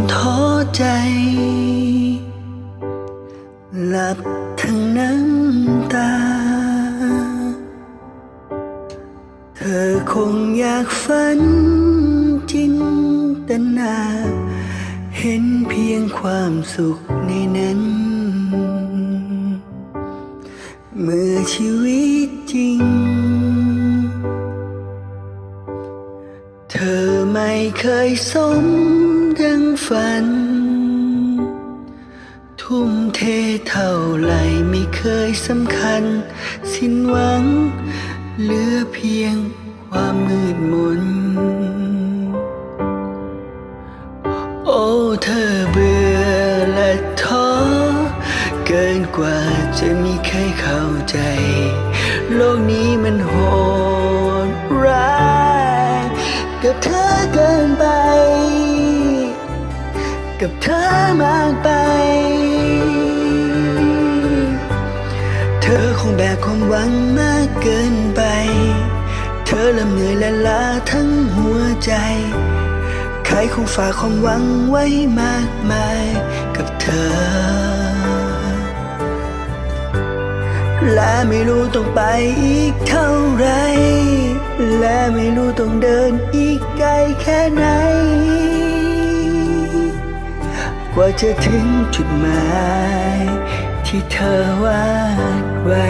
นท้อใจ หลับทั้งน้ำตา เธอคงอยากฝันจินตนา เห็นเพียงความสุขในนั้น เมื่อชีวิตจริง เธอไม่เคยสม ฝัน ทุ่มเทเท่าไหรไม่เคยสำคัญ สิ้นหวัง เหลือเพียงความมืดมน โอ้เธอเบื่อและท้อ เกินกว่าจะมีใครเข้าใจ โลกนี้มันโหดร้ายกับเธอ กับเธอมากไป เธอคงแบกความหวังมากเกินไป เธอลำเหนื่อยและล้าทั้งหัวใจ ใครคงฝากความหวังไว้มากมายกับเธอ และไม่รู้ต้องไปอีกเท่าไร และไม่รู้ต้องเดินอีกไกลแค่ไหน กว่าจะถึงจุดหมาย ที่เธอวาดไว้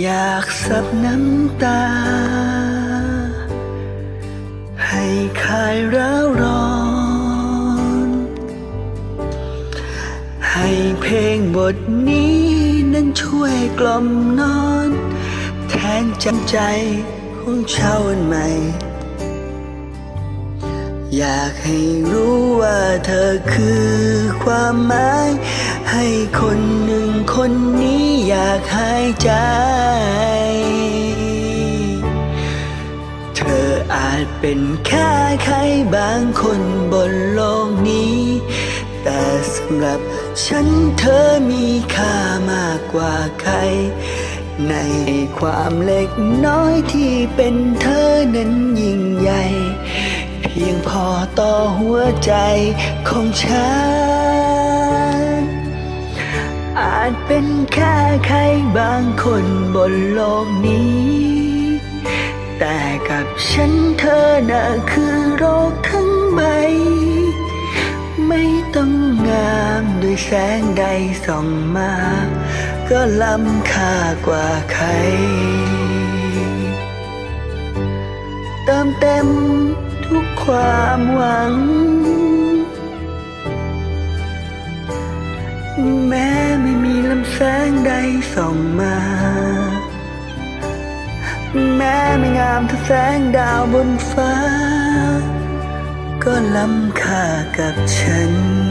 อยากสับน้ำตา เพลงบทนี้นั้นช่วยกล่อมนอน แทนจำใจของเช้าวันใหม่ อยากให้รู้ว่าเธอคือความหมาย ให้คนหนึ่งคนนี้อยากหายใจ เธออาจเป็นแค่ใครบางคนบนโลกนี้ แต่สำหรับ ฉันเธอมีค่ามากกว่าใคร ในความเล็กน้อยที่เป็นเธอนั้นยิ่งใหญ่ เพียงพอต่อหัวใจของฉัน อาจเป็นแค่ใครบางคนบนโลกนี้ แต่กับฉันเธอน่ะคือโลกทั้ง ยแสงใดส่องมา ก็ล้ำค่ากว่าใคร เติมเต็มทุกความหวัง แม้ไม่มีลำแสงใดส่องมา แม้ไม่งามเท่าแสงดาวบนฟ้า ก็ล้ำค่ากับฉัน